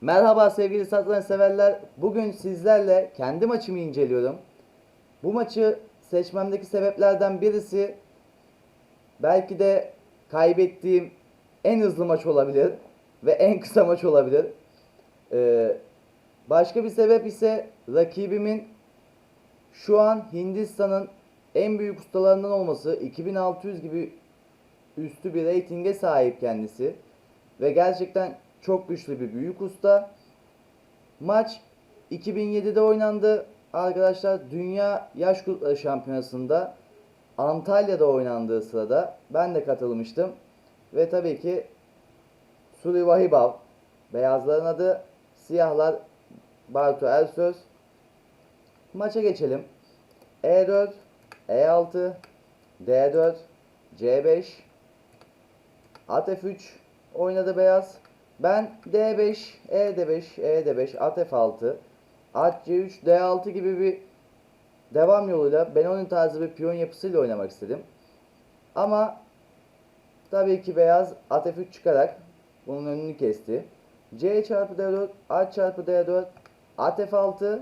Merhaba sevgili satranç severler. Bugün sizlerle kendi maçımı inceliyorum. Bu maçı seçmemdeki sebeplerden birisi belki de kaybettiğim en hızlı maç olabilir ve en kısa maç olabilir. Ee, başka bir sebep ise rakibimin şu an Hindistan'ın en büyük ustalarından olması 2600 gibi üstü bir reytinge sahip kendisi. Ve gerçekten çok güçlü bir büyük usta. Maç 2007'de oynandı. Arkadaşlar Dünya Yaş Grupları Şampiyonası'nda Antalya'da oynandığı sırada ben de katılmıştım. Ve tabii ki Suri Vahibav beyazların adı, siyahlar Bartu Ersöz. Maça geçelim. E4, E6, D4, C5, At F3 oynadı beyaz. Ben D5, E5, E5, At F6, At C3, D6 gibi bir devam yoluyla Benoni tarzı bir piyon yapısıyla oynamak istedim. Ama tabii ki beyaz At F3 çıkarak bunun önünü kesti. C çarpı D4, At çarpı D4, At F6.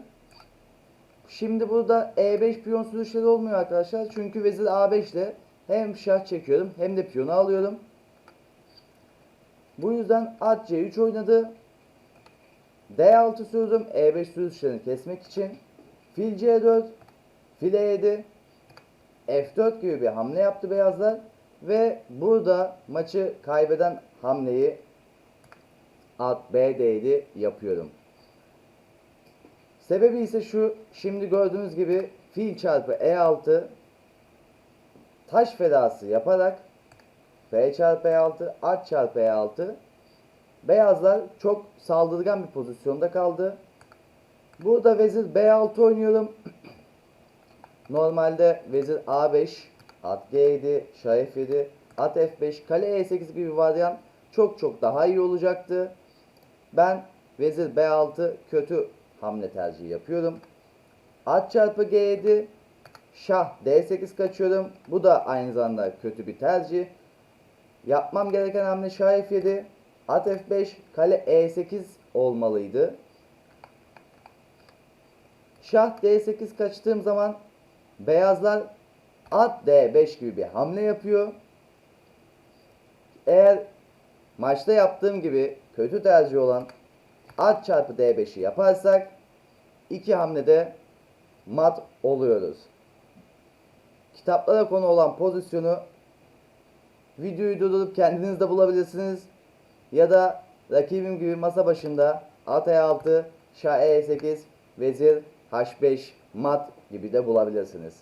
Şimdi burada E5 piyon sürüşleri olmuyor arkadaşlar. Çünkü vezir A5 ile hem şah çekiyorum hem de piyonu alıyorum. Bu yüzden at C3 oynadı. D6 sürdüm. E5 sürüşlerini kesmek için. Fil C4. Fil E7. F4 gibi bir hamle yaptı beyazlar. Ve burada maçı kaybeden hamleyi at B7 yapıyorum. Sebebi ise şu. Şimdi gördüğünüz gibi fil çarpı E6 taş fedası yaparak F çarpı E6, at çarpı E6. Beyazlar çok saldırgan bir pozisyonda kaldı. Burada vezir B6 oynuyorum. Normalde vezir A5, at G7, şah F7, at F5, kale E8 gibi bir varyant çok çok daha iyi olacaktı. Ben vezir B6 kötü hamle tercihi yapıyorum. At çarpı G7, şah D8 kaçıyorum. Bu da aynı zamanda kötü bir tercih. Yapmam gereken hamle şah F7, at F5, kale E8 olmalıydı. Şah D8 kaçtığım zaman beyazlar at D5 gibi bir hamle yapıyor. Eğer maçta yaptığım gibi kötü tercih olan at çarpı D5'i yaparsak iki hamlede mat oluyoruz. Kitaplara konu olan pozisyonu videoyu durdurup kendiniz de bulabilirsiniz. Ya da rakibim gibi masa başında at E6, şah E8, vezir H5, mat gibi de bulabilirsiniz.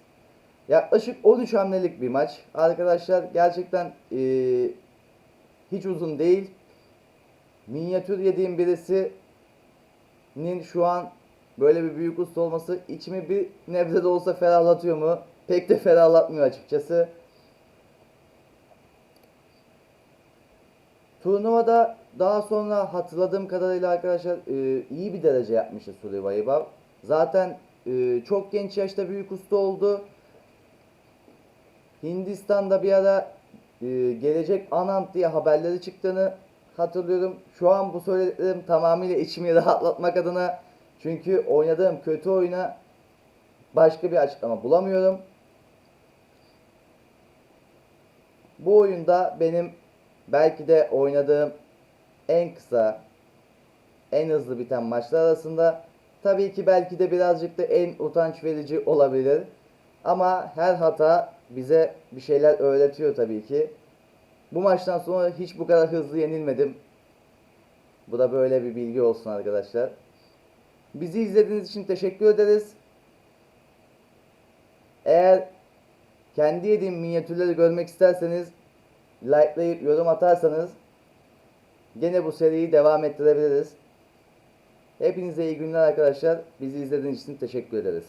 Yaklaşık 13 hamlelik bir maç. Arkadaşlar gerçekten eee, hiç uzun değil. Minyatür yediğim birisinin şu an böyle bir büyük usta olması içimi bir nebze de olsa ferahlatıyor mu? Pek de ferahlatmıyor açıkçası. Turnuvada daha sonra hatırladığım kadarıyla arkadaşlar e, iyi bir derece yapmıştı Suri Vahibav. Zaten e, çok genç yaşta büyük usta oldu. Hindistan'da bir ara e, gelecek Anand diye haberleri çıktığını hatırlıyorum. Şu an bu söylediklerim tamamıyla içimi rahatlatmak adına. Çünkü oynadığım kötü oyuna başka bir açıklama bulamıyorum. Bu oyunda benim belki de oynadığım en kısa, en hızlı biten maçlar arasında. Tabii ki belki de birazcık da en utanç verici olabilir. Ama her hata bize bir şeyler öğretiyor tabii ki. Bu maçtan sonra hiç bu kadar hızlı yenilmedim. Bu da böyle bir bilgi olsun arkadaşlar. Bizi izlediğiniz için teşekkür ederiz. Eğer kendi yediğim minyatürleri görmek isterseniz likelayıp yorum atarsanız gene bu seriyi devam ettirebiliriz. Hepinize iyi günler arkadaşlar. Bizi izlediğiniz için teşekkür ederiz.